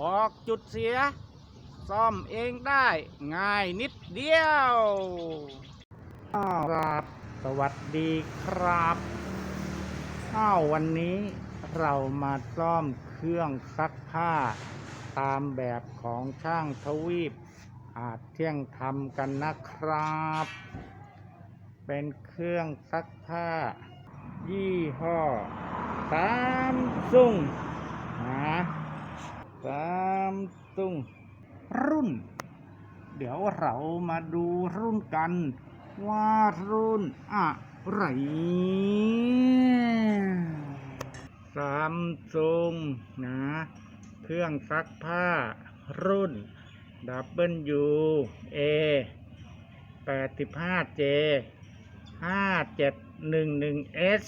บอกจุดเสีย ซ่อมเองได้ง่ายนิดเดียวครับ สวัสดีครับอ้าววันนี้เรามาซ่อมเครื่องซักผ้า ตามแบบของช่างทวีป อาจเที่ยงทำกันนะครับ เป็นเครื่องซักผ้า ยี่ห้อสามซุงนะ สามซุงรุ่น เดี๋ยวเรามาดูรุ่นกัน ว่ารุ่นอะไรสามซุงนะ เครื่องซักผ้ารุ่น WA 85J 5711S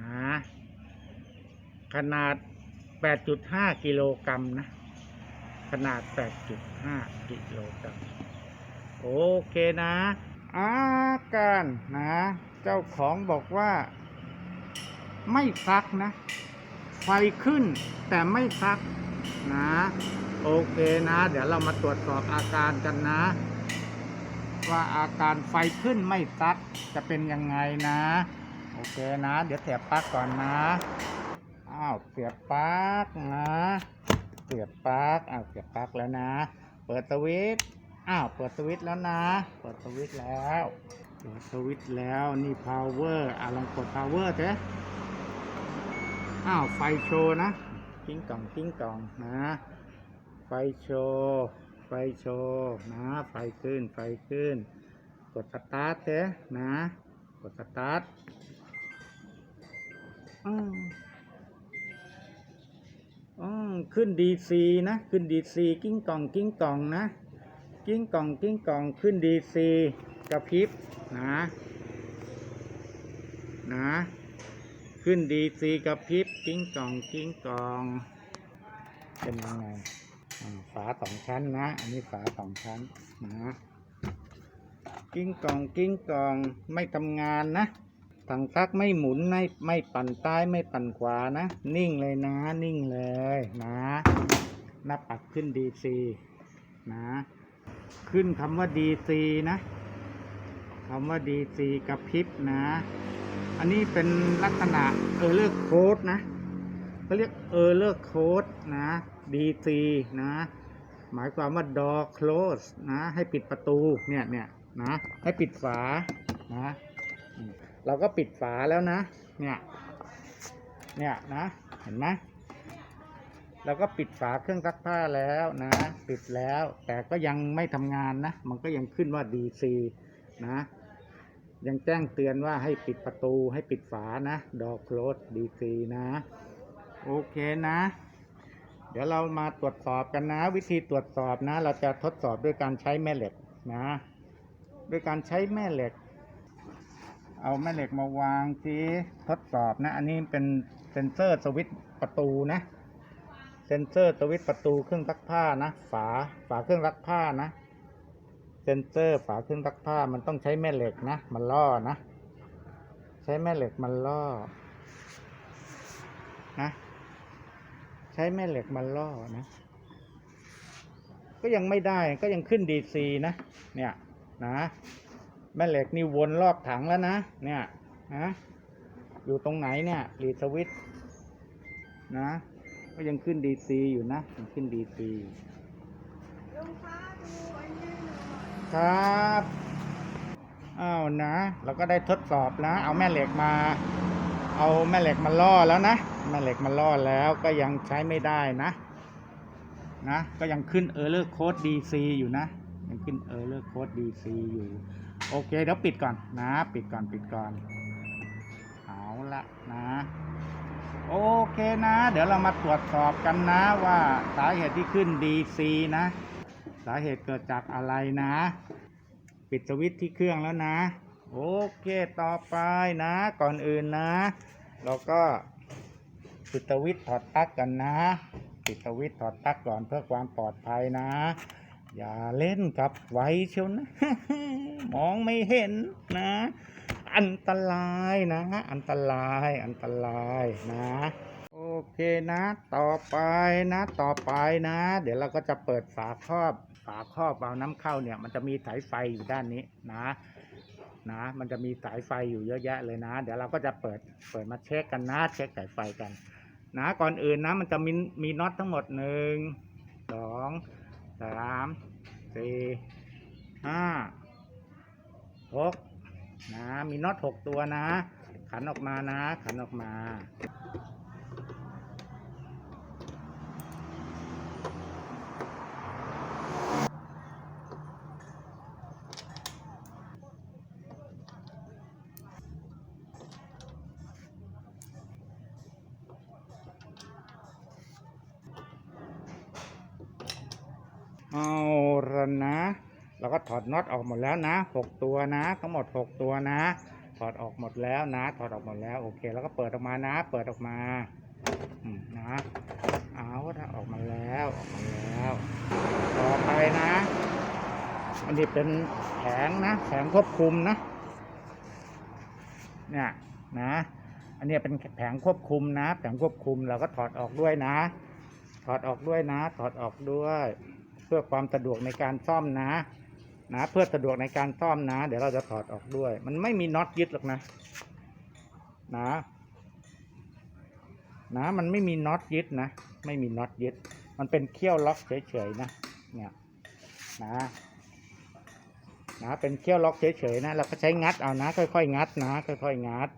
นะ ขนาด 8.5กิโลกรัมนะ ขนาด8.5กิโลกรัม โอเคนะ อาการนะ เจ้าของบอกว่า ไม่ซักนะ ไฟขึ้นแต่ไม่ซักนะ โอเคนะ เดี๋ยวเรามาตรวจสอบอาการกันนะ ว่าอาการไฟขึ้นไม่ซักจะเป็นยังไงนะ โอเคนะ เดี๋ยวเสียบปลั๊กก่อนนะ อ้าวเสียบปลั๊กนะ เสียบปลั๊กอ้าวเสียบปลั๊กแล้วนะ เปิดสวิตช์อ้าวเปิดสวิตช์แล้วนะ เปิดสวิตช์แล้วเปิดสวิตช์แล้วนี่ power อะลองกด power เถอะอ้าวไฟโชว์นะกิ้งกล่องกิ้งกล่องนะ ไฟโชว์ไฟโชว์นะไฟขึ้นไฟขึ้น กดสตาร์ทเถอะนะ กดสตาร์ทอืม อืมขึ้นดีซีนะ ขึ้นดีซีกิ้งกล่องกิ้งกล่องนะ กิ้งกล่องกิ้งกล่องขึ้นดีซีกระพริบนะนะขึ้นดีซีกระพริบกิ้งกล่องกิ้งกล่องเป็นยังไงฝาสองชั้นนะ อันนี้ฝาสองชั้นนะกิ้งกล่องกิ้งกล่องไม่ทำงานนะ ถังซักไม่หมุนไม่ไม่ปั่นซ้ายไม่ปั่นขวานะ นิ่งเลยนะ นิ่งเลยนะ หน้าปัดขึ้นดีซีนะ ขึ้นคำว่าดีซีนะคำว่าดีซีกระพริบนะ อันนี้เป็นลักษณะเออเลอร์โค้ดนะเขาเรียกเออเลอร์โค้ดนะดีซีนะ หมายความว่า door close นะ ให้ปิดประตูเนี่ยเนี่ยนะ ให้ปิดฝานะ เราก็ปิดฝาแล้วนะ เนี่ย เนี่ยนะ เห็นไหมเราก็ปิดฝาเครื่องซักผ้าแล้วนะ ปิดแล้ว แต่ก็ยังไม่ทำงานนะ มันก็ยังขึ้นว่า DC นะ ยังแจ้งเตือนว่าให้ปิดประตูให้ปิดฝานะ door close DC นะ โอเคนะ เดี๋ยวเรามาตรวจสอบกันนะ วิธีตรวจสอบนะ เราจะทดสอบด้วยการใช้แม่เหล็กนะ ด้วยการใช้แม่เหล็ก เอาแม่เหล็กมาวางสิทดสอบนะ อันนี้เป็นเซนเซอร์สวิตประตูนะ เซนเซอร์สวิตประตูเครื่องซักผ้านะ ฝาฝาเครื่องซักผ้านะ เซนเซอร์ฝาเครื่องซักผ้ามันต้องใช้แม่เหล็กนะ มันล่อนะ ใช้แม่เหล็กมันล่อ นะ ใช้แม่เหล็กมาล่อนะ ก็ยังไม่ได้ก็ยังขึ้นดีซีนะ เนี่ยนะ แม่เหล็กนี่วนรอบถังแล้วนะ เนี่ยนะอยู่ตรงไหนเนี่ยรีสวิตนะ ก็ยังขึ้นดีซีอยู่นะยังขึ้นดีซีครับอ้าวนะ เราก็ได้ทดสอบนะ เอาแม่เหล็กมา เอาแม่เหล็กมาล่อแล้วนะ แม่เหล็กมาล่อแล้วก็ยังใช้ไม่ได้นะ นะ ก็ยังขึ้น error code DC อยู่นะ ยังขึ้น error code DC อยู่ โอเคเดี๋ยวปิดก่อนนะ ปิดก่อนปิดก่อนเอาละนะโอเคนะ เดี๋ยวเรามาตรวจสอบกันนะว่าสาเหตุที่ขึ้น DC นะ สาเหตุเกิดจากอะไรนะ ปิดสวิตช์ที่เครื่องแล้วนะ โอเคต่อไปนะ ก่อนอื่นนะ เราก็ปิดสวิตช์ถอดปลั๊กกันนะ ปิดสวิตช์ถอดปลั๊กก่อนเพื่อความปลอดภัยนะ อย่าเล่นกับไฟเชียวนะ มองไม่เห็นนะ อันตรายนะอันตราย อันตรายนะ โอเคนะ ต่อไปนะ ต่อไปนะ เดี๋ยวเราก็จะเปิดฝาครอบ ฝาครอบเอาน้ำเข้าเนี่ย มันจะมีสายไฟอยู่ด้านนี้นะ นะ มันจะมีสายไฟอยู่เยอะแยะเลยนะ เดี๋ยวเราก็จะเปิด เปิดมาเช็คกันนะ เช็คสายไฟกัน นะ ก่อนอื่นนะ มันจะมี มีน็อตทั้งหมดหนึ่ง สอง สามสี่ห้าหกนะมีน็อตหกตัวนะ ขันออกมานะ ขันออกมาเอาละ นะ เราก็ถอดน็อตออกหมดแล้วนะหกตัวนะ ทั้งหมดหกตัวนะ ถอดออกหมดแล้วนะ ถอดออกหมดแล้วโอเค แล้วก็เปิดออกมานะ เปิดออกมาอืนะเอาถ้าออกมาแล้วออกมาแล้ว ต่อไปนะอันนี้เป็นแผงนะแผงควบคุมนะเนี่ยนะอันนี้เป็นแผงควบคุมนะ แผงควบคุมเราก็ถอดออกด้วยนะ ถอดออกด้วยนะ ถอดออกด้วย พื่อความสะดวกในการซ่อมนะ นะเพื่อสะดวกในการซ่อมนะ เดี๋ยวเราจะถอดออกด้วย มันไม่มีน็อตยึดหรอกนะ นะนะมันไม่มีน็อตยึดนะ ไม่มีน็อตยึด มันเป็นเขี้ยวล็อกเฉยๆนะ เนี่ยนะนะเป็นเขี้ยวล็อกเฉยๆนะเราก็ใช้งัดเอานะ ค่อยๆงัดนะ ค่อยๆงัด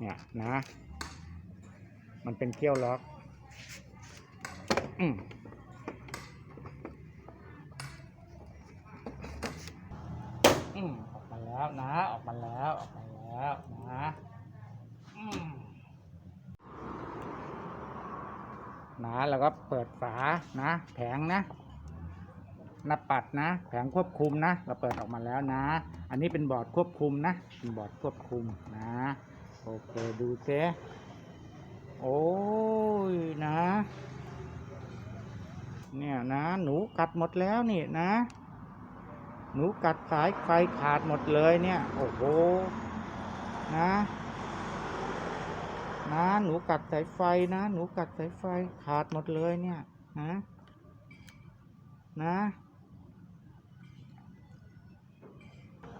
เนี่ยนะ มันเป็นเขี้ยวล็อก อืม อืมออกมา แล้วนะ ออกมาแล้วออกมาแล้วนะนะแล้วก็เปิดฝานะ แผงนะหน้าปัดนะ แผงควบคุมนะ เราเปิดออกมาแล้วนะ อันนี้เป็นบอร์ดควบคุมนะเป็นบอร์ดควบคุมนะโอเคดูเซโอ้ยนะ เนี่ยนะ หนูกัดหมดแล้วนี่นะ หนูกัดสายไฟขาดหมดเลยเนี่ย โอ้โห นะ นะ หนูกัดสายไฟนะ หนูกัดสายไฟขาดหมดเลยเนี่ย นะ นะ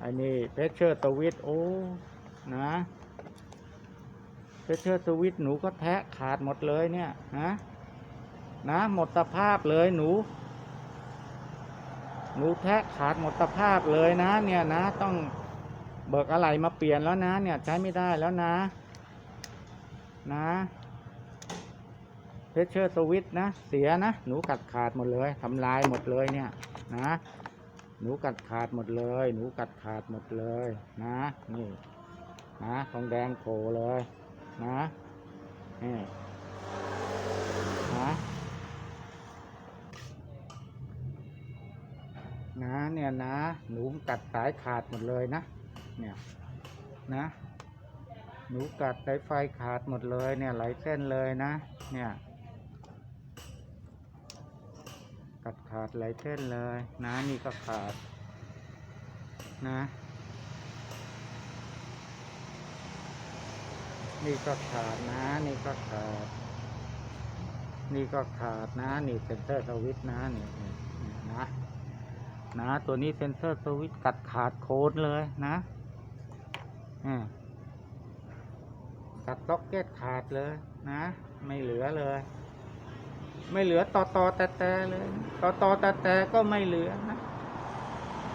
อันนี้เพชเชอร์ตวิตโอ้ นะเพชเชอร์ตวิตหนูก็แทะขาดหมดเลยเนี่ย นะ นะ หมดสภาพเลยหนู หนูแทะขาดหมดสภาพเลยนะ เนี่ยนะ ต้องเบิกอะไรมาเปลี่ยนแล้วนะ เนี่ยใช้ไม่ได้แล้วนะ นะเพชเชอร์สวิตนะ เสียนะ หนูกัดขาดหมดเลยทำลายหมดเลยเนี่ย นะ หนูกัดขาดหมดเลย หนูกัดขาดหมดเลยนะ นี่ นะทองแดงโผล่เลย นะนี่นะ นะเนี่ยนะหนูกัดสายขาดหมดเลยนะ เนี่ยนะ หนูกัดสายไฟขาดหมดเลยเนี่ยหลายเส้นเลยนะ เนี่ยกัดขาดหลายเส้นเลยนะนี่ก็ขาดนะนี่ก็ขาดนะ นี่ก็ขาด นี่ก็ขาดนะ นี่เซนเซอร์สวิตนะนี่นี่นี่นะ นะ ตัวนี้เซนเซอร์สวิตกัดขาดโคนเลยนะอ่ากัดล็อกเก็ตขาดเลยนะ ไม่เหลือเลย ไม่เหลือต่อต่อแต่แต่เลยต่อต่อแต่แต่ก็ไม่เหลือนะ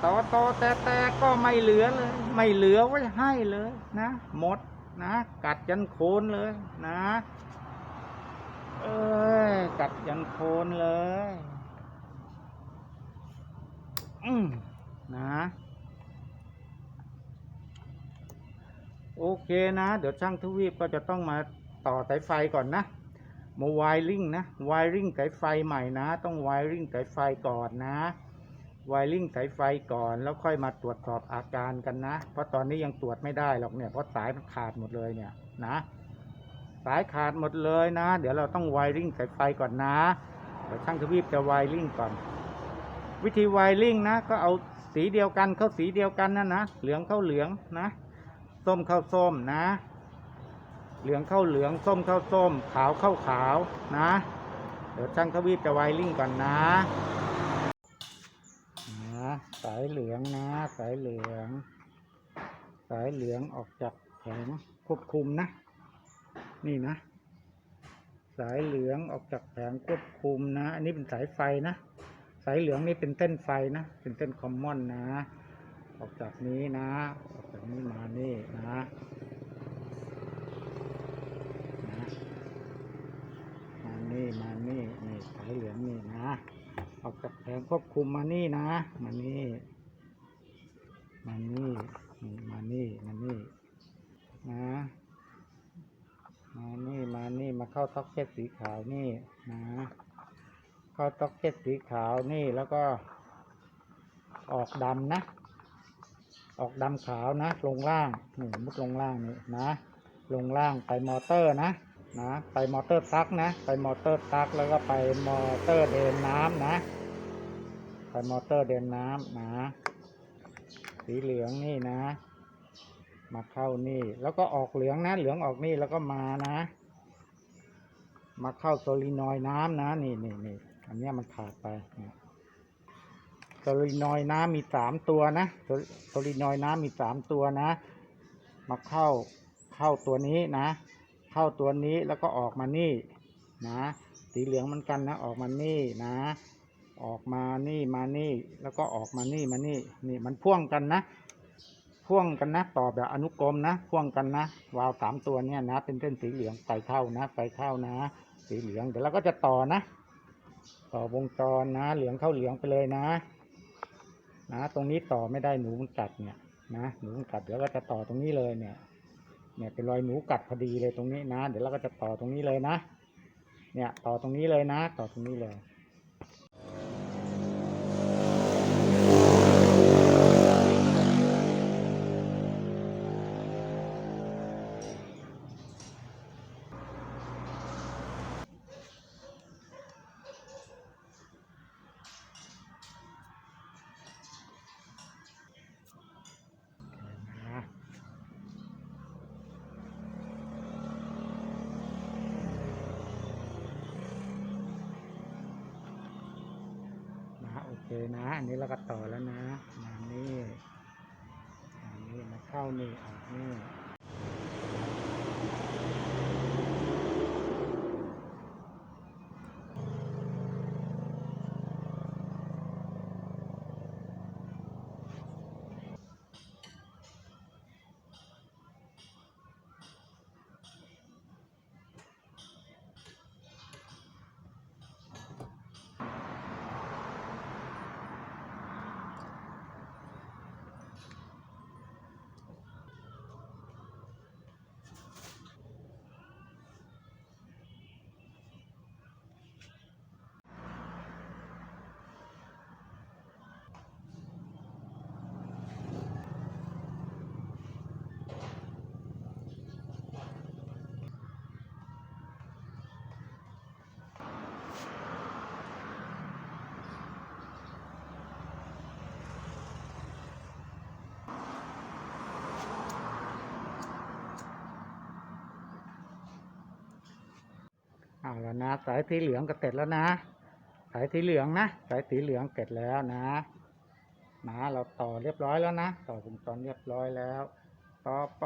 ต่อต่อแต่แต่ก็ไม่เหลือเลย ไม่เหลือไว้ให้เลยนะหมดนะกัดยันโคนเลยนะ เอ้ยกัดยันโคนเลย อืมนะ โอเคนะ เดี๋ยวช่างทวีปก็จะต้องมาต่อสายไฟก่อนนะ มาไวริงนะไวริงสายไฟใหม่นะ ต้องไวริงสายไฟก่อนนะไวริงสายไฟก่อน แล้วค่อยมาตรวจสอบอาการกันนะ เพราะตอนนี้ยังตรวจไม่ได้หรอกเนี่ย เพราะสายมันขาดหมดเลยเนี่ยนะ สายขาดหมดเลยนะ เดี๋ยวเราต้องไวริงสายไฟก่อนนะ เดี๋ยวช่างทวีปจะไวริงก่อน วิธีไวริงนะ ก็เอาสีเดียวกันเข้าสีเดียวกันนะนะ เหลืองเข้าเหลืองนะ ส้มเข้าส้มนะ เหลืองเข้าเหลือง ส้มเข้าส้ม ขาวเข้าขาวนะ เดี๋ยวช่างทวีปจะไวริ่งก่อนนะนะสายเหลืองนะ สายเหลือง สายเหลืองออกจากแผงควบคุมนะ นี่นะ สายเหลืองออกจากแผงควบคุมนะ อันนี้เป็นสายไฟนะายเหลืองนี่เป็นเส้นไฟนะ เป็นเส้นคอมมอนนะ ออกจากนี้นะ ออกจากนี้มานี่นะนะมานี่มานี่นี่สายเหลืองนี่นะ ออกจากแผงควบคุมมานี่นะ มานี่มานี่นี่มานี่มานี่นะมานี่มานี่มาเข้าท็อกเก็ตสีขาวนี่นะ เขาท็อกเก็ตสีขาวนี่แล้วก็ออกดำนะ ออกดำขาวนะ ลงล่างนี่มุดลงล่างนี่นะ ลงล่างไปมอเตอร์นะนะไปมอเตอร์ซักนะ ไปมอเตอร์ซักแล้วก็ไปมอเตอร์เดินน้ำนะ ไปมอเตอร์เดินน้ำนะ สีเหลืองนี่นะ มาเข้านี่ แล้วก็ออกเหลืองนะ เหลืองออกนี่แล้วก็มานะ มาเข้าโซลินอยน้ำนะ นี่นี่นี่ อันนี้มันขาดไปเนี่ยโซลินอยน้ำมีสามตัวนะโซโซลินอยน้ำมีสามตัวนะ มาเข้าเข้าตัวนี้นะ เข้าตัวนี้แล้วก็ออกมานี่นะ สีเหลืองมือนกันนะ ออกมานี่นะ ออกมานี่มานี่ แล้วก็ออกมานี่มานี่ นี่มันพ่วงกันนะพ่วงกันนะต่อแบบอนุกรมนะพ่วงกันนะ วาล์วสามตัวเนี่ยนะ เป็นเส้นสีเหลืองไฟเข้านะไฟเข้านะ สีเหลืองเดี๋ยวเราก็จะต่อนะ ต่อวงจรนะ เหลืองเข้าเหลืองไปเลยนะ นะ ตรงนี้ต่อไม่ได้หนูมันกัดเนี่ยนะหนูมันกัดเดี๋ยวเราจะต่อตรงนี้เลยเนี่ย เนี่ยเป็นรอยหนูกัดพอดีเลยตรงนี้นะ เดี๋ยวเราก็จะต่อตรงนี้เลยนะ เนี่ย ต่อตรงนี้เลยนะ ต่อตรงนี้เลย นะนะโอเคนะ อันนี้เราก็ต่อแล้วนะมานี่มานี่มาเข้านี่ออกนี่เอา แล้วนะ สายสีเหลืองก็เสร็จแล้วนะ สายสีเหลืองนะ สายสีเหลืองเสร็จแล้วนะนะเราต่อเรียบร้อยแล้วนะ ต่อวงจรเรียบร้อยแล้ว ต่อไป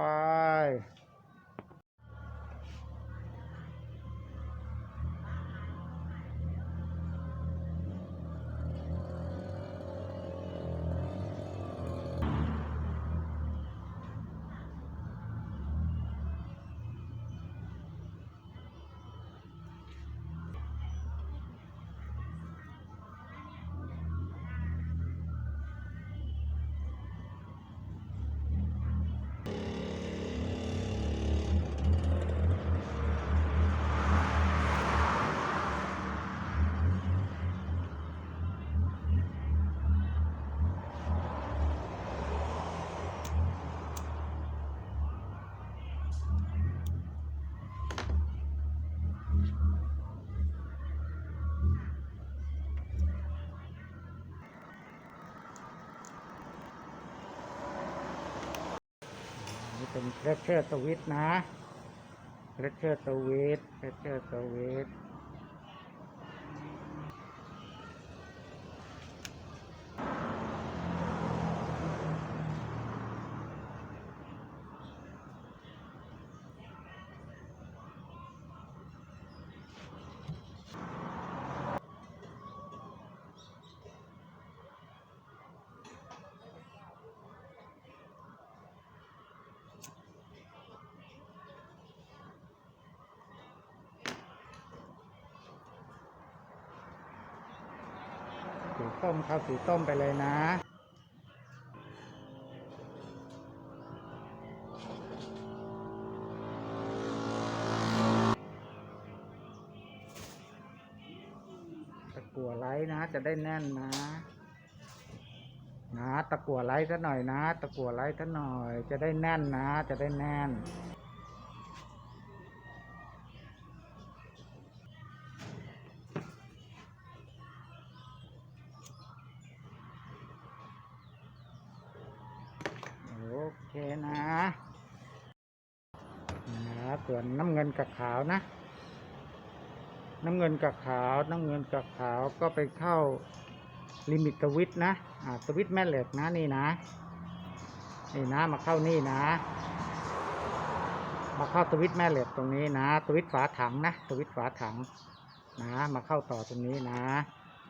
เลคเชอร์สวิตนะเลคเชอร์สวิตเลคเชอร์สวิต สีส้มข้าวสีส้มไปเลยนะ ตะกั่วไลท์นะ จะได้แน่นนะ นะ ตะกั่วไลท์ซะหน่อยนะ ตะกั่วไลท์ซะหน่อย จะได้แน่นนะ จะได้แน่น โอเคนะนะส่วนน้ำเงิ วนะ น้ำเงินกับขาว น้ำเงินกับขาวก็ไปเข้าลิมิตสวิตนะ อ่าสวิตแม่เหล็กนะนี่นะ นี่นะมาเข้านี่นะ มาเข้าสวิตแม่เหล็กตรงนี้นะสวิตฝาถังนะสวิตฝาถังนะ มาเข้าต่อตรงนี้นะ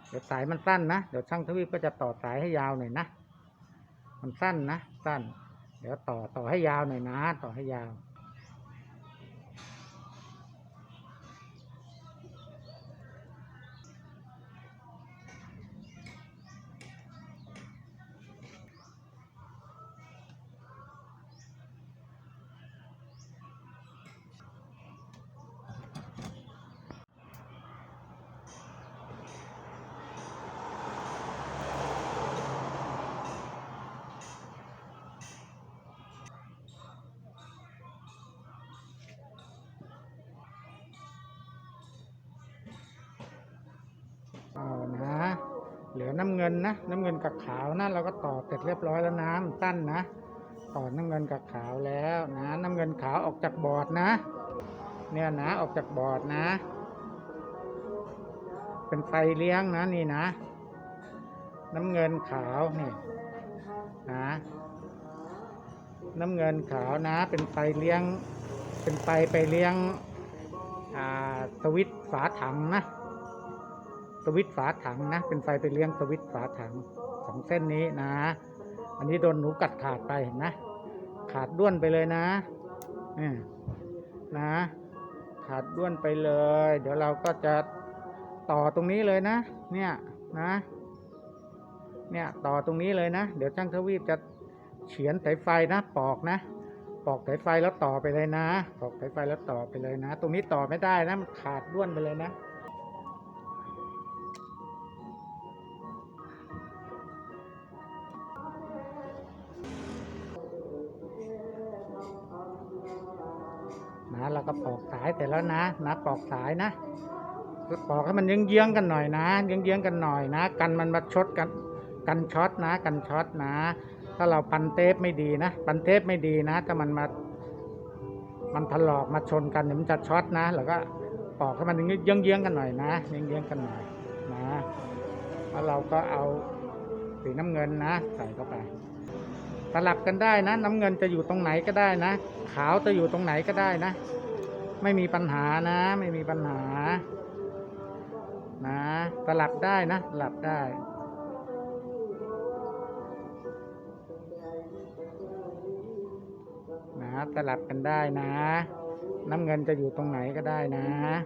เดี๋ยวสายมันสั้นนะ เดี๋ยวช่างทวีปก็จะต่อสายให้ยาวหน่อยนะ มันสั้นนะ สั้น เดี๋ยวต่อต่อให้ยาวหน่อยนะ ต่อให้ยาว งินนะน้ำเงินกับขาวนะเราก็ต่อเสร็จเรียบร้อยแล้วนะมันสั้นนะต่อน้ำเงินกับขาวแล้วนะน้ำเงินขาวออกจากบอร์ดนะ เนี่ยนะออกจากบอร์ดนะ เป็นไฟเลี้ยงนะนี่นะ น้ำเงินขาวนี่นะน้ำเงินขาวนะ เป็นไฟเลี้ยง เป็นไฟไปเลี้ยงอ่าสวิตฝาถังนะ สวิตฝาถังนะ เป็นไฟไปเลี้ยงสวิตฝาถังสองเส้นนี้นะ อันนี้โดนหนูกัดขาดไปเห็นไหมขาดด้วนไปเลยนะนี่นะ ขาดด้วนไปเลย เดี๋ยวเราก็จะต่อตรงนี้เลยนะ เนี่ยนะ เนี่ยต่อตรงนี้เลยนะ เดี๋ยวช่างทวีปจะเฉียนสายไฟนะปอกนะปอกสายไฟแล้วต่อไปเลยนะปอกสายไฟแล้วต่อไปเลยนะ ตรงนี้ต่อไม่ได้นะมันขาดด้วนไปเลยนะ ก็ปอกสายเสร็จแล้วนะนะปอกสายนะปอกให้มันเยื้องๆกันหน่อยนะเยื้องๆกันหน่อยนะ กันมันมาชดกันกันช็อตนะ กันช็อตนะ ถ้าเราปันเทปไม่ดีนะ ปันเทปไม่ดีนะ ถ้ามันมา มันถลอกมาชนกันเดี๋ยมันจะช็อตนะเราก็ปอกให้มันเยื้องๆกันหน่อยนะเยื้องๆกันหน่อยนะแล้วเราก็เอาสีน้ำเงินนะ ใส่เข้าไปสลับกันได้นะ น้ำเงินจะอยู่ตรงไหนก็ได้นะ ขาวจะอยู่ตรงไหนก็ได้นะ ไม่มีปัญหานะ ไม่มีปัญหา นะสลับได้นะสลับได้นะสลับกันได้นะ น้ำเงินจะอยู่ตรงไหนก็ได้นะนะ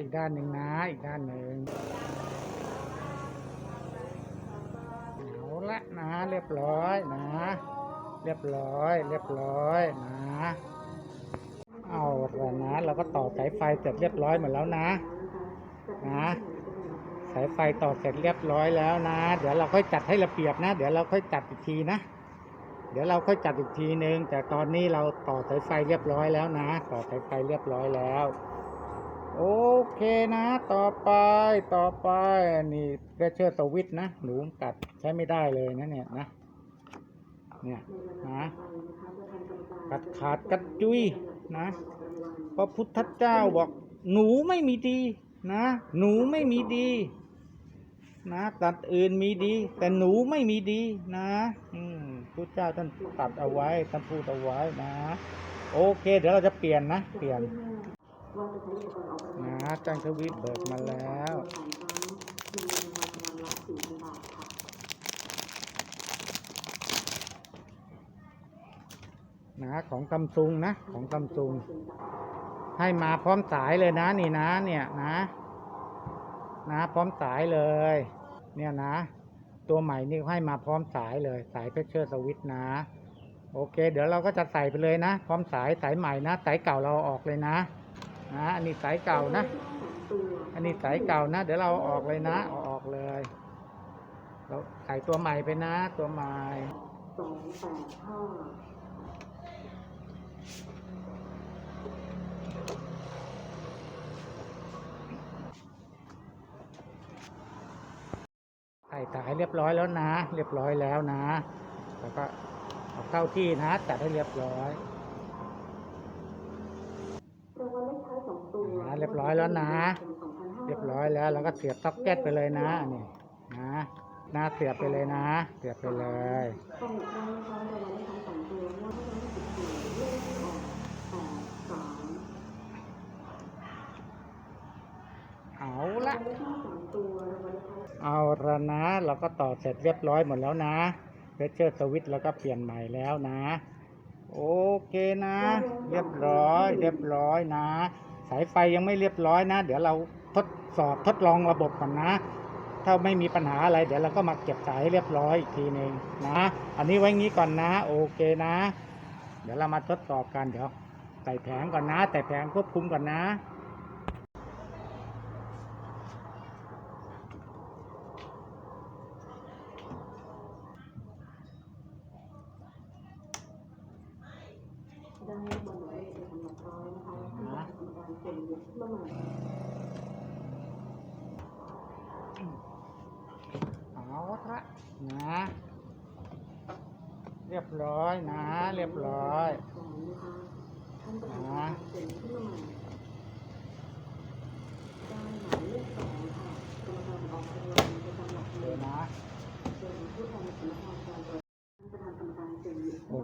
อีกด้านหนึ่งนะอีกด้านหนึ่งเอาละนะเรียบร้อยนะ เรียบร้อย เรียบร้อยนะเอาละนะเราก็ต่อสายไฟเสร็จเรียบร้อยหมดแล้วนะนะสายไฟต่อเสร็จเรียบร้อยแล้วนะ เดี๋ยวเราค่อยจัดให้ระเบียบนะ เดี๋ยวเราค่อยจัดอีกทีนะ เดี๋ยวเราค่อยจัดอีกทีนึง แต่ตอนนี้เราต่อสายไฟเรียบร้อยแล้วนะ ต่อสายไฟเรียบร้อยแล้ว โอเคนะ ต่อไปต่อไปนี่เรเชอร์สวิตนะ หนูตัดใช้ไม่ได้เลยนะเนี่ยนะ เนี่ยนะกัดขาดกัดจุยนะพระพุทธเจ้าบอก หนูไม่มีดีนะ หนูไม่มีดีนะตัดอื่นมีดี แต่หนูไม่มีดีนะอืพุทธเจ้าท่านตัดเอาไว้ท่านพูดเอาไว้นะ โอเค เดี๋ยวเราจะเปลี่ยนนะ เปลี่ยน นะจังทวิตเบิกมาแล้วนะของซัมซุงนะ ของซัมซุงให้มาพร้อมสายเลยนะ นี่นะ เนี่ยนะ นะพร้อมสายเลย เนี่ยนะ ตัวใหม่นี่ให้มาพร้อมสายเลย สายเพชเชอร์สวิตนะ โอเค เดี๋ยวเราก็จะใส่ไปเลยนะ พร้อมสายสายใหม่นะ สายเก่าเราออกเลยนะ นะอันนี้สายเก่านะ อันนี้สายเก่านะ เดี๋ยวเราออกเลยนะอออกเลย เราใส่ตัวใหม่ไปนะ ตัวใหม่สองแปดห้าใส่สายเรียบร้อยแล้วนะ เรียบร้อยแล้วนะ แล้วก็เอาเข้าที่นะจัดให้เรียบร้อย รางวัลเลขท้ายสองตัว อ่า เรียบร้อยแล้วนะ เรียบร้อยแล้วเราก็เสียบซ็อกเก็ตไปเลยนะนี่นะหน้าเสียบไปเลยนะ เสียบไปเลยเอาละเอางวัลเลขท้ายเอาละนะ เราก็ต่อเสร็จเรียบร้อยหมดแล้วนะเพชเชอร์สวิตเราก็เปลี่ยนใหม่แล้วนะ โอเคนะ เรียบร้อย เรียบร้อยนะ สายไฟยังไม่เรียบร้อยนะ เดี๋ยวเราทดสอบทดลองระบบก่อนนะ ถ้าไม่มีปัญหาอะไร เดี๋ยวเราก็มาเก็บสายเรียบร้อยอีกทีหนึ่งนะ อันนี้ไว้งี้ก่อนนะ โอเคนะ เดี๋ยวเรามาทดสอบกันเดี๋ยวใส่แผงก่อนนะ แต่แผงควบคุมก่อนนะ นการตรวจท่านประธานกรรมการเซ็นยกโอขึ้นมาใหม่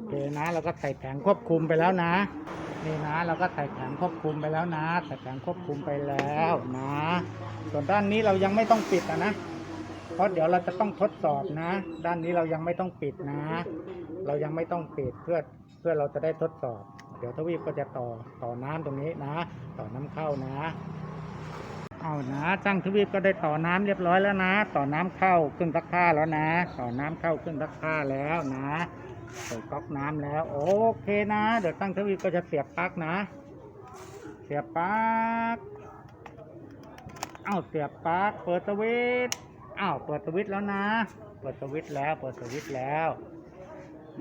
เคนะเราก็ใส่แผงควบคุมไปแล้วนะนี่นะเราก็ใส่แผงควบคุมไปแล้วนะใส่แผงควบคุมไปแล้วนะ ส่วนด้านนี้เรายังไม่ต้องปิดอะนะ ราะเดี๋ยวเราจะต้องทดสอบนะ ด้านนี้เรายังไม่ต้องปิดนะ เรายังไม่ต้องปิดเพื่อเพื่อเราจะได้ทดสอบ เดี๋ยวทวีปก็จะต่อต่อน้ำตรงนี้นะ ต่อน้ำเข้านะเอานะช่างทวีปก็ได้ต่อน้ำเรียบร้อยแล้วนะ ต่อน้ำเข้าเครื่องซักผ้าแล้วนะ ต่อน้ำเข้าเครื่องซักผ้าแล้วนะใส่ก๊อกน้ำแล้ว โอเคนะ เดี๋ยวช่างทวีปก็จะเสียบปลั๊กนะ เสียบปลั๊กเอาเสียบปลั๊กเปิดสวิตช์ อ้าวเปิดสวิตแล้วนะ เปิดสวิตแล้วเปิดสวิตแล้ว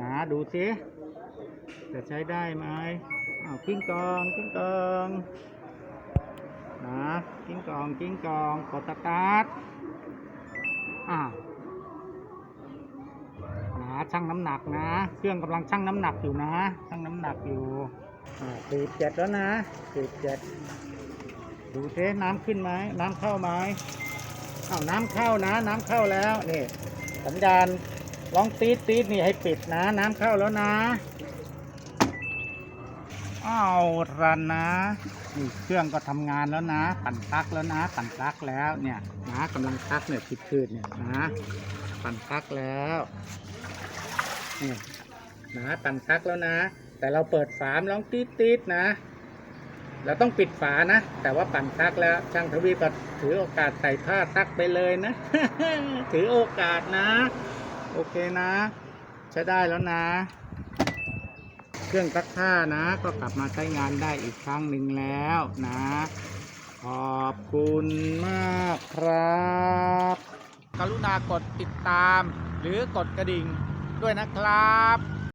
นะดูสิจะใช้ได้ไหมอ้าวกิ้งกองกิ้งกองนะกิ้งกองกิ้งกองกดสตาร์ทอ้าวนะชั่งน้ำหนักนะ เครื่องกำลังชั่งน้ำหนักอยู่นะชั่งน้ำหนักอยู่อ่าสี่เจ็ดแล้วนะสี่เจ็ดดูสิน้ำขึ้นไหมน้ำเข้าไหม อ้าน้ำเข้านะ น้ำเข้าแล้วนี่สัญญาณลองตีดตีดนี่ให้ปิดนะ น้ำเข้าแล้วนะเอารันนะนี่เครื่องก็ทำงานแล้วนะ ปั่นปลั๊กแล้วนะ ปั่นปลั๊กแล้วเนี่ยนะกำลังปลั๊กเนี่ยติดคืดเนี่ยนะปั่นปลั๊กแล้วนี่นะปั่นปลั๊กแล้วนะ แต่เราเปิดฝามลองตีดตีดนะ เราต้องปิดฝานะ แต่ว่าปั่นซักแล้วช่างทวีก็ถือโอกาสใส่ผ้าซักไปเลยนะ ถือโอกาสนะ โอเคนะ ใช้ได้แล้วนะ เครื่องซักผ้านะ ก็กลับมาใช้งานได้อีกครั้งหนึ่งแล้วนะ ขอบคุณมากครับกรุณากดติดตาม หรือกดกระดิ่งด้วยนะครับ